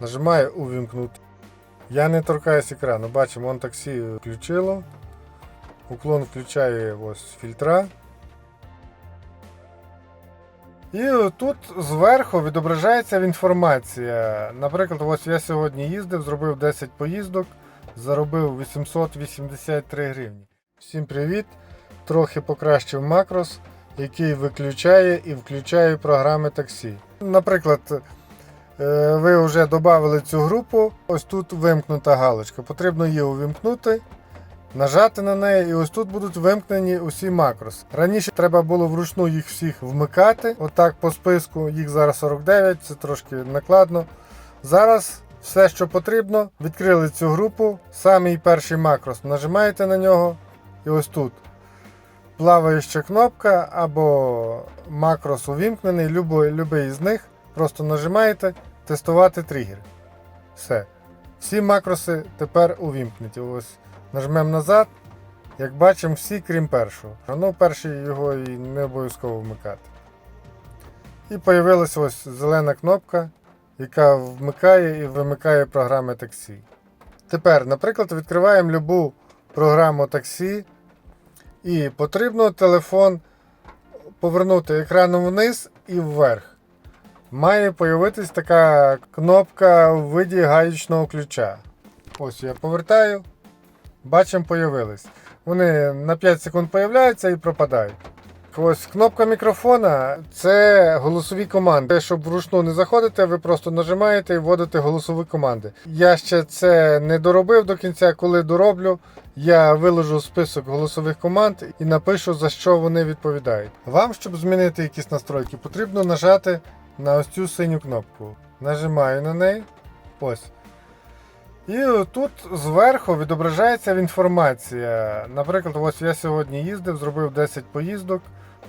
Нажимаю увімкнути. Я не торкаюсь екрану. Бачимо, он таксі включило. Уклон включає ось фільтра. І тут зверху відображається інформація. Наприклад, ось я сьогодні їздив, зробив 10 поїздок, заробив 883 гривні. Всім привіт! Трохи покращив макрос, який виключає і включає програми таксі. Наприклад, ви вже додали цю групу, ось тут вимкнута галочка. Потрібно її увімкнути, нажати на неї, і ось тут будуть вимкнені усі макроси. Раніше треба було вручну їх всіх вмикати, отак по списку, їх зараз 49, це трошки накладно. Зараз все, що потрібно, відкрили цю групу, самий перший макрос, нажимаєте на нього, і ось тут. Плаваюча кнопка або макрос увімкнений, любий, любий з них, просто нажимаєте тестувати тригер. Все. Всі макроси тепер увімкнуті. Ось нажмемо назад. Як бачимо, всі крім першого. Ну, перший його і не обов'язково вмикати. І появилася ось зелена кнопка, яка вмикає і вимикає програми таксі. Тепер, наприклад, відкриваємо любу програму таксі. І потрібно телефон повернути екраном вниз і вверх. Має появитись така кнопка в виді гаючного ключа. Ось я повертаю. Бачимо, появились. Вони на 5 секунд появляються і пропадають. Ось кнопка мікрофона це голосові команди. Щоб вручну не заходити, ви просто нажимаєте і вводите голосові команди. Я ще це не доробив до кінця. Коли дороблю, я виложу список голосових команд і напишу за що вони відповідають. Вам, щоб змінити якісь настройки, потрібно нажати на ось цю синю кнопку. Нажимаю на неї. Ось. І тут зверху відображається інформація. Наприклад, ось я сьогодні їздив, зробив 10 поїздок,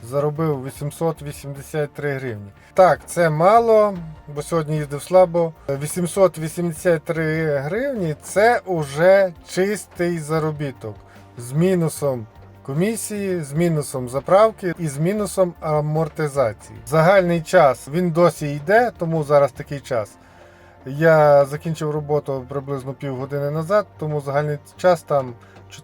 заробив 883 гривні. Так, це мало, бо сьогодні їздив слабо. 883 гривні це уже чистий заробіток з мінусом комісії, з мінусом заправки і з мінусом амортизації. Загальний час він досі йде, тому зараз такий час. Я закінчив роботу приблизно півгодини назад, тому загальний час там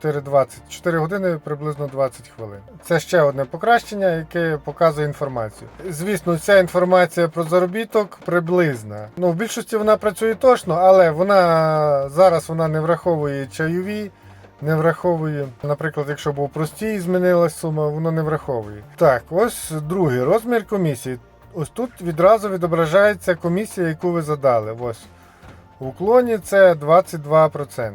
4.20, 4 години приблизно 20 хвилин. Це ще одне покращення, яке показує інформацію. Звісно, ця інформація про заробіток приблизна. Ну, в більшості вона працює точно, але вона зараз вона не враховує чайові. Не враховує, наприклад, якщо був простій, змінилась сума, воно не враховує. Так, ось другий розмір комісії. Ось тут відразу відображається комісія, яку ви задали. Ось. В уклоні це 22%.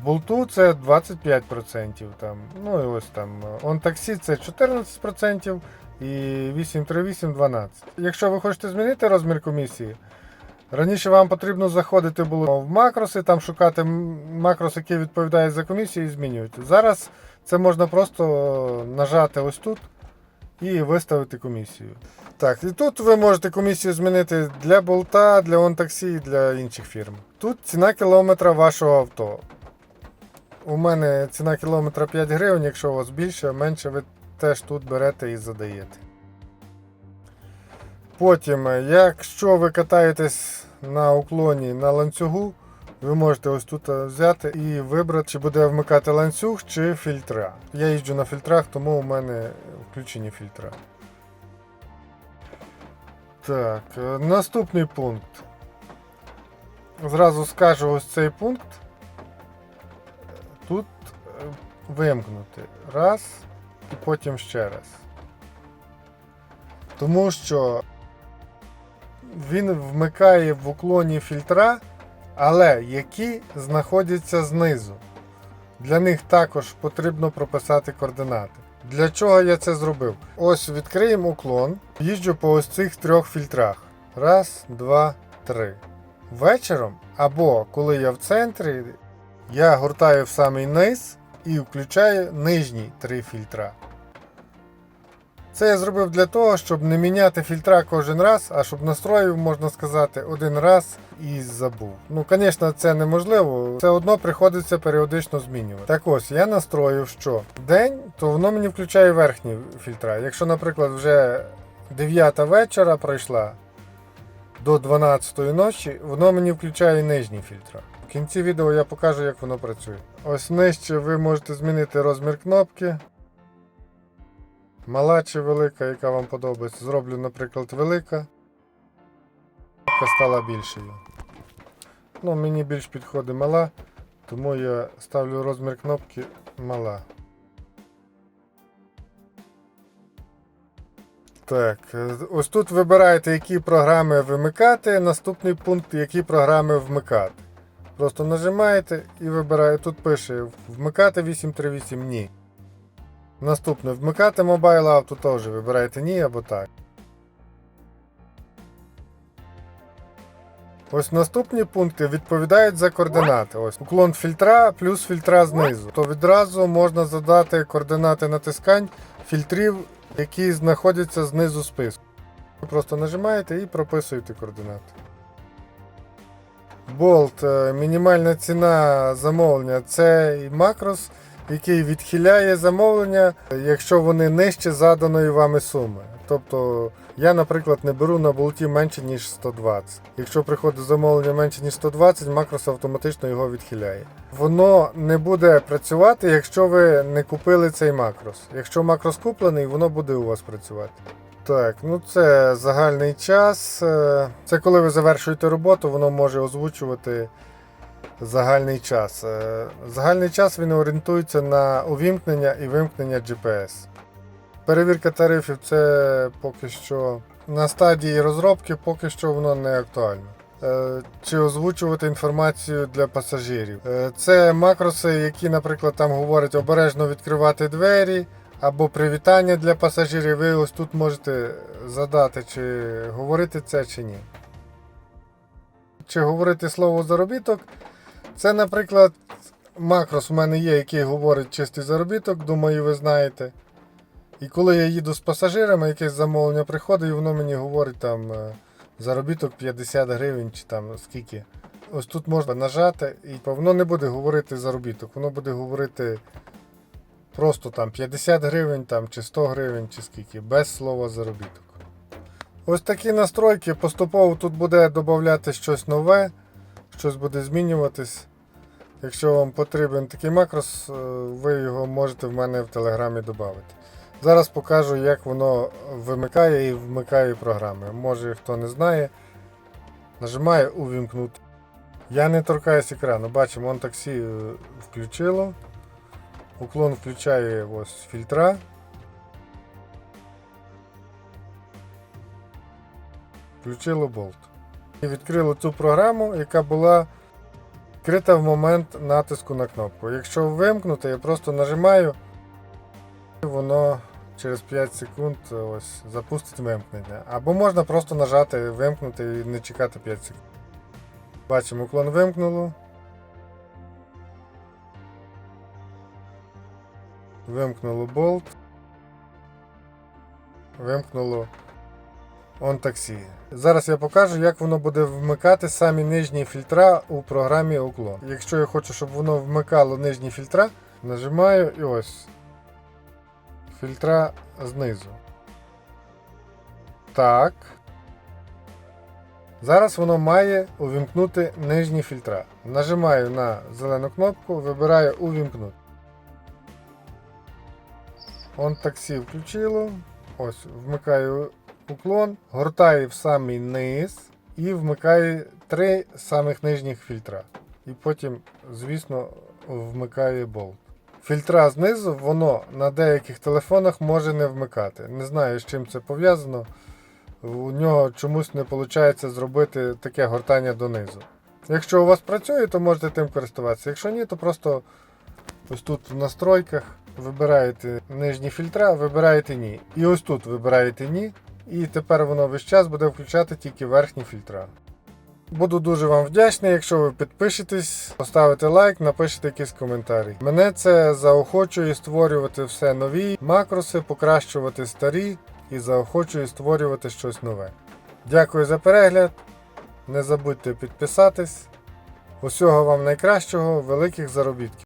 В болту це 25%. Там. Ну і ось там. Он таксі це 14% і 838 12%. Якщо ви хочете змінити розмір комісії, раніше вам потрібно заходити було в макроси, там шукати макрос, який відповідає за комісію, і змінювати. Зараз це можна просто нажати ось тут і виставити комісію. Так, і тут ви можете комісію змінити для болта, для OnTaxi і для інших фірм. Тут ціна кілометра вашого авто. У мене ціна кілометра 5 гривень, якщо у вас більше, менше ви теж тут берете і задаєте. Потім, е, якщо ви катаєтесь на уклоні на ланцюгу, ви можете ось тут е, взяти і вибрати, чи буде вмикати ланцюг, чи фільтра. Я їжджу на фільтрах, тому у мене включені фільтра. Так, е, наступний пункт. Зразу скажу ось цей пункт. Тут вимкнути. Раз і потім ще раз. Тому що він вмикає в уклоні фільтра, але які знаходяться знизу. Для них також потрібно прописати координати. Для чого я це зробив? Ось відкриємо уклон, їжджу по ось цих трьох фільтрах. Раз, два, три. Вечором або коли я в центрі, я гуртаю в самий низ і включаю нижні три фільтра. Це я зробив для того, щоб не міняти фільтра кожен раз, а щоб настроїв, можна сказати, один раз і забув. Ну, звісно, це неможливо. Все одно приходиться періодично змінювати. Так ось, я настроїв, що день, то воно мені включає верхні фільтра. Якщо, наприклад, вже 9 вечора пройшла, до 12 ночі, воно мені включає нижні фільтра. В кінці відео я покажу, як воно працює. Ось нижче ви можете змінити розмір кнопки. Мала чи велика, яка вам подобається. Зроблю, наприклад, велика. Стала більшою. Ну, мені більш підходить мала, тому я ставлю розмір кнопки мала. Так, е, ось тут вибираєте, які програми вимикати. Наступний пункт, які програми вмикати. Просто нажимаєте і вибираєте. Тут пише вмикати 838 ні. Наступне вмикати Mobile Auto теж вибираєте ні або так. Ось наступні пункти відповідають за координати. Ось уклон фільтра плюс фільтра знизу. То відразу можна задати координати натискань фільтрів, які знаходяться знизу списку. Ви просто нажимаєте і прописуєте координати. Болт е, мінімальна ціна замовлення це і макрос, який відхиляє замовлення, якщо вони нижче заданої вами суми. Тобто я, наприклад, не беру на болті менше, ніж 120. Якщо приходить замовлення менше, ніж 120, макрос автоматично його відхиляє. Воно не буде працювати, якщо ви не купили цей макрос. Якщо макрос куплений, воно буде у вас працювати. Так, ну це загальний час. Е, Це коли ви завершуєте роботу, воно може озвучувати загальний час. Е, Загальний час він орієнтується на увімкнення і вимкнення GPS. Перевірка тарифів це поки що на стадії розробки, поки що воно не актуально. Е, Чи озвучувати інформацію для пасажирів. Е, Це макроси, які, наприклад, там говорять обережно відкривати двері або привітання для пасажирів. Ви ось тут можете задати, чи говорити це чи ні. Чи говорити слово заробіток. Це, наприклад, макрос у мене є, який говорить чистий заробіток, думаю, ви знаєте. І коли я їду з пасажирами, якесь замовлення приходить, і воно мені говорить там е, заробіток 50 гривень чи там скільки. Ось тут можна нажати, і воно не буде говорити заробіток, воно буде говорити просто там 50 гривень там, чи 100 гривень, чи скільки, без слова заробіток. Ось такі настройки. Поступово тут буде додати щось нове, щось буде змінюватись. Якщо вам потрібен такий макрос, е, ви його можете в мене в телеграмі додати. Зараз покажу, як воно вимикає і вмикає програми. Може хто не знає, нажимає увімкнути. Я не торкаюсь екрану. Бачимо, он таксі е, включило. Уклон включає ось фільтра. Включило болт. І відкрило цю програму, яка була відкрита в момент натиску на кнопку. Якщо вимкнути, я просто нажимаю, і воно через 5 секунд ось запустить вимкнення. Або можна просто нажати вимкнути і не чекати 5 секунд. Бачимо, уклон вимкнуло. Вимкнуло болт. Вимкнуло он таксі. Зараз я покажу, як воно буде вмикати самі нижні фільтра у програмі Уклон. Якщо я хочу, щоб воно вмикало нижні фільтра, нажимаю і ось фільтра знизу. Так. Зараз воно має увімкнути нижні фільтра. Нажимаю на зелену кнопку, вибираю увімкнути. Он таксі включило. Ось, вмикаю уклон, гортаю в самий низ і вмикаю три самих нижніх фільтра. І потім, звісно, вмикаю болт. Фільтра знизу воно на деяких телефонах може не вмикати. Не знаю, з чим це пов'язано. У нього чомусь не виходить зробити таке гортання донизу. Якщо у вас працює, то можете тим користуватися. Якщо ні, то просто ось тут в настройках вибираєте нижні фільтра, вибираєте ні. І ось тут вибираєте ні. І тепер воно весь час буде включати тільки верхні фільтра. Буду дуже вам вдячний, якщо ви підпишетесь, поставите лайк, напишете якийсь коментарі. Мене це заохочує створювати все нові макроси, покращувати старі і заохочує створювати щось нове. Дякую за перегляд. Не забудьте підписатись. Усього вам найкращого, великих заробітків!